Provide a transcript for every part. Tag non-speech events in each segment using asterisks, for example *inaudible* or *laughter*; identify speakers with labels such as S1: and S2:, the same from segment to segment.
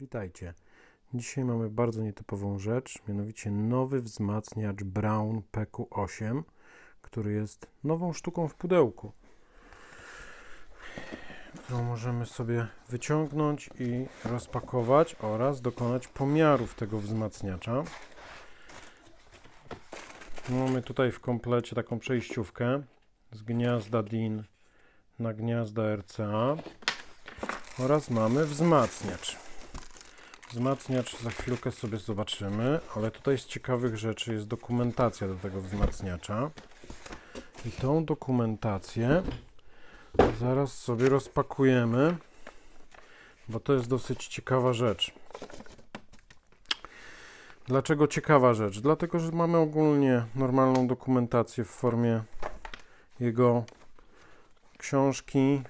S1: Witajcie. Dzisiaj mamy bardzo nietypową rzecz, mianowicie nowy wzmacniacz Brown PQ8, który jest nową sztuką w pudełku, którą możemy sobie wyciągnąć i rozpakować oraz dokonać pomiarów tego wzmacniacza. Mamy tutaj w komplecie taką przejściówkę z gniazda DIN na gniazda RCA oraz mamy wzmacniacz. Wzmacniacz za chwilkę sobie zobaczymy, ale tutaj z ciekawych rzeczy jest dokumentacja do tego wzmacniacza. I tą dokumentację zaraz sobie rozpakujemy, bo to jest dosyć ciekawa rzecz. Dlaczego ciekawa rzecz? Dlatego, że mamy ogólnie normalną dokumentację w formie jego książki,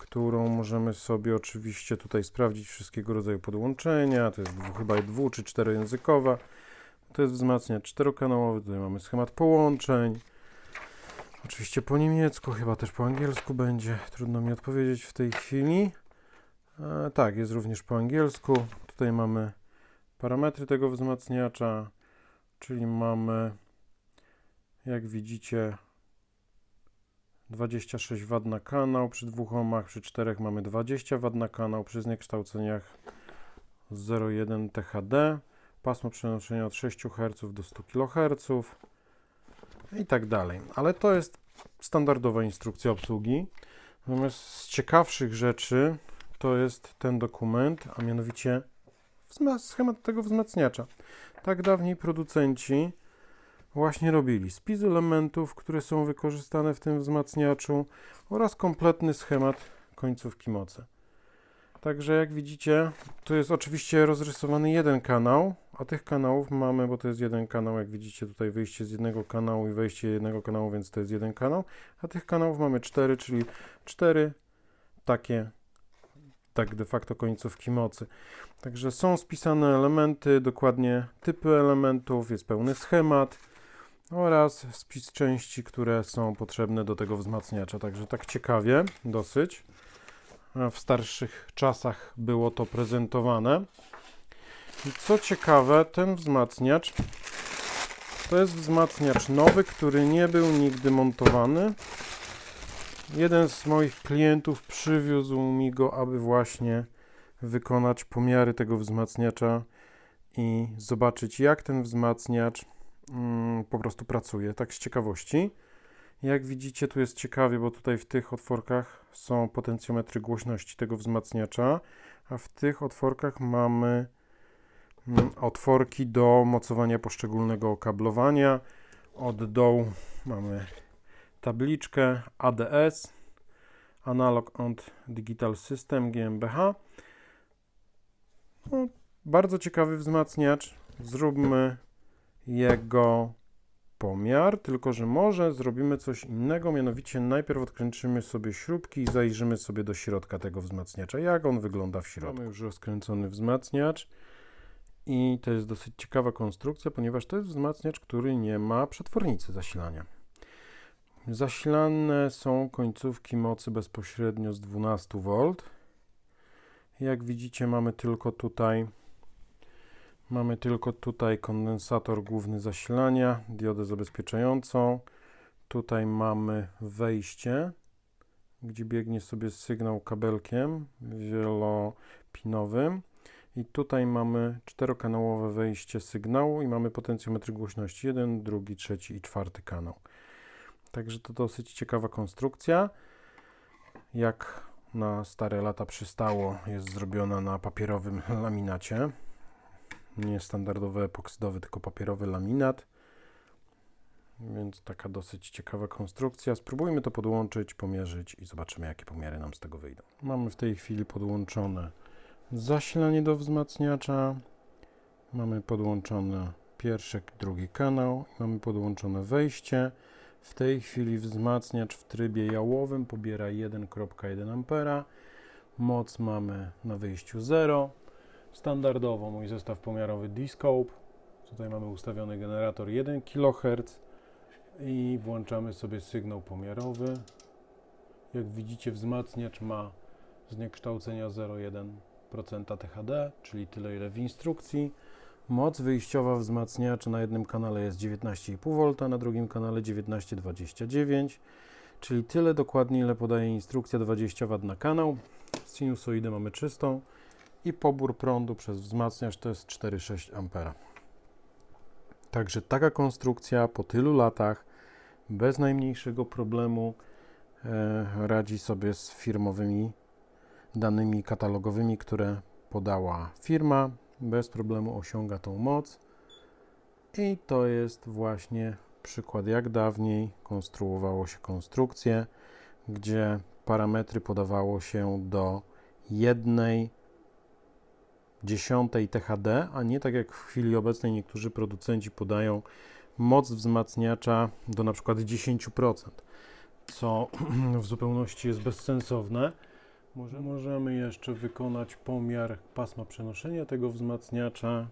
S1: którą możemy sobie oczywiście tutaj sprawdzić wszystkiego rodzaju podłączenia. To jest chyba dwu czy czterojęzykowa. To jest wzmacniacz czterokanałowy. Tutaj mamy schemat połączeń. Oczywiście po niemiecku, chyba też po angielsku będzie. Trudno mi odpowiedzieć w tej chwili. E, tak, jest również po angielsku. Tutaj mamy parametry tego wzmacniacza, czyli mamy, jak widzicie, 26 W na kanał, przy dwóch ohmach, przy czterech mamy 20 W na kanał, przy zniekształceniach 0,1 THD, pasmo przenoszenia od 6 Hz do 100 kHz i tak dalej. Ale to jest standardowa instrukcja obsługi. Natomiast z ciekawszych rzeczy to jest ten dokument, a mianowicie schemat tego wzmacniacza. Tak dawniej producenci właśnie robili spis elementów, które są wykorzystane w tym wzmacniaczu oraz kompletny schemat końcówki mocy. Także jak widzicie, tu jest oczywiście rozrysowany jeden kanał, a tych kanałów mamy, bo to jest jeden kanał, jak widzicie tutaj wyjście z jednego kanału i wejście jednego kanału, więc to jest jeden kanał, a tych kanałów mamy cztery, czyli cztery takie tak de facto końcówki mocy. Także są spisane elementy, dokładnie typy elementów, jest pełny schemat oraz spis części, które są potrzebne do tego wzmacniacza. Także tak ciekawie, dosyć. A W starszych czasach było to prezentowane. I co ciekawe, ten wzmacniacz to jest wzmacniacz nowy, który nie był nigdy montowany. Jeden z moich klientów przywiózł mi go, aby właśnie wykonać pomiary tego wzmacniacza i zobaczyć, jak ten wzmacniacz mm, po prostu pracuje, tak z ciekawości. Jak widzicie, tu jest ciekawie, bo tutaj w tych otworkach są potencjometry głośności tego wzmacniacza, a w tych otworkach mamy mm, otworki do mocowania poszczególnego okablowania. Od dołu mamy tabliczkę ADS, Analog and Digital System GmbH. No, bardzo ciekawy wzmacniacz. Zróbmy jego pomiar, tylko że może zrobimy coś innego, mianowicie najpierw odkręcimy sobie śrubki i zajrzymy sobie do środka tego wzmacniacza, jak on wygląda w środku. Mamy już rozkręcony wzmacniacz i to jest dosyć ciekawa konstrukcja, ponieważ to jest wzmacniacz, który nie ma przetwornicy zasilania. Zasilane są końcówki mocy bezpośrednio z 12 V. Jak widzicie, mamy tylko tutaj mamy tylko tutaj kondensator główny zasilania, diodę zabezpieczającą. Tutaj mamy wejście, gdzie biegnie sobie sygnał kabelkiem wielopinowym. I tutaj mamy czterokanałowe wejście sygnału i mamy potencjometry głośności jeden, drugi, trzeci i czwarty kanał. Także to dosyć ciekawa konstrukcja. Jak na stare lata przystało, jest zrobiona na papierowym *laughs* laminacie. Nie standardowy epoksydowy, tylko papierowy laminat. Więc taka dosyć ciekawa konstrukcja. Spróbujmy to podłączyć, pomierzyć i zobaczymy, jakie pomiary nam z tego wyjdą. Mamy w tej chwili podłączone zasilanie do wzmacniacza. Mamy podłączony pierwszy, drugi kanał. Mamy podłączone wejście. W tej chwili wzmacniacz w trybie jałowym pobiera 1,1 A. Moc mamy na wyjściu 0. Standardowo mój zestaw pomiarowy D-Scope. Tutaj mamy ustawiony generator 1 kHz i włączamy sobie sygnał pomiarowy. Jak widzicie wzmacniacz ma zniekształcenia 0,1 THD, czyli tyle ile w instrukcji. Moc wyjściowa wzmacniacza na jednym kanale jest 19,5 V, na drugim kanale 19,29 czyli tyle dokładnie, ile podaje instrukcja 20 W na kanał. Sinusoidę mamy czystą i pobór prądu przez wzmacniacz to jest 4,6 A. Także taka konstrukcja po tylu latach bez najmniejszego problemu e, radzi sobie z firmowymi danymi katalogowymi, które podała firma. Bez problemu osiąga tą moc. I to jest właśnie przykład, jak dawniej konstruowało się konstrukcje, gdzie parametry podawało się do jednej dziesiątej THD, a nie tak jak w chwili obecnej niektórzy producenci podają moc wzmacniacza do na przykład 10%, co *clears throat* w zupełności jest bezsensowne. Może, możemy jeszcze wykonać pomiar pasma przenoszenia tego wzmacniacza.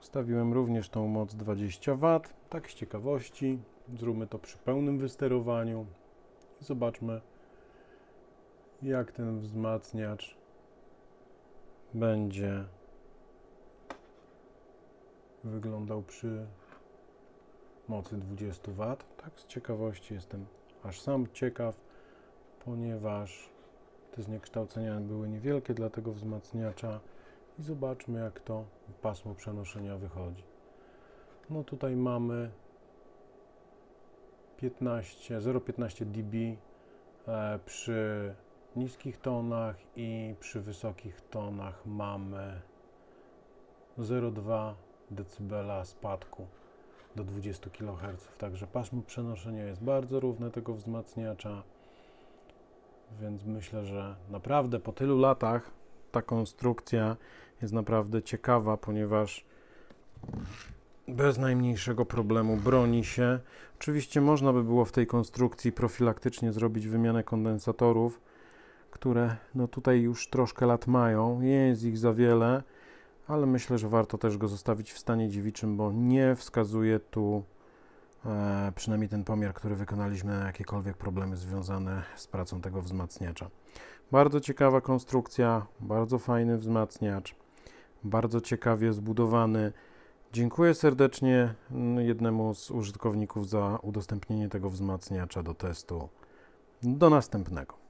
S1: Ustawiłem również tą moc 20 W, tak z ciekawości. Zróbmy to przy pełnym wysterowaniu zobaczmy, jak ten wzmacniacz będzie wyglądał przy mocy 20 W. Tak z ciekawości jestem aż sam ciekaw, ponieważ te zniekształcenia były niewielkie dla tego wzmacniacza i zobaczmy jak to pasmo przenoszenia wychodzi. No tutaj mamy 15, 0,15 dB e, przy niskich tonach i przy wysokich tonach mamy 0,2 dB spadku do 20 kHz. Także pasmo przenoszenia jest bardzo równe tego wzmacniacza. Więc myślę, że naprawdę po tylu latach ta konstrukcja jest naprawdę ciekawa, ponieważ bez najmniejszego problemu broni się. Oczywiście można by było w tej konstrukcji profilaktycznie zrobić wymianę kondensatorów, które no tutaj już troszkę lat mają. Nie jest ich za wiele, ale myślę, że warto też go zostawić w stanie dziewiczym, bo nie wskazuje tu e, przynajmniej ten pomiar, który wykonaliśmy, na jakiekolwiek problemy związane z pracą tego wzmacniacza. Bardzo ciekawa konstrukcja, bardzo fajny wzmacniacz, bardzo ciekawie zbudowany. Dziękuję serdecznie mm, jednemu z użytkowników za udostępnienie tego wzmacniacza do testu. Do następnego.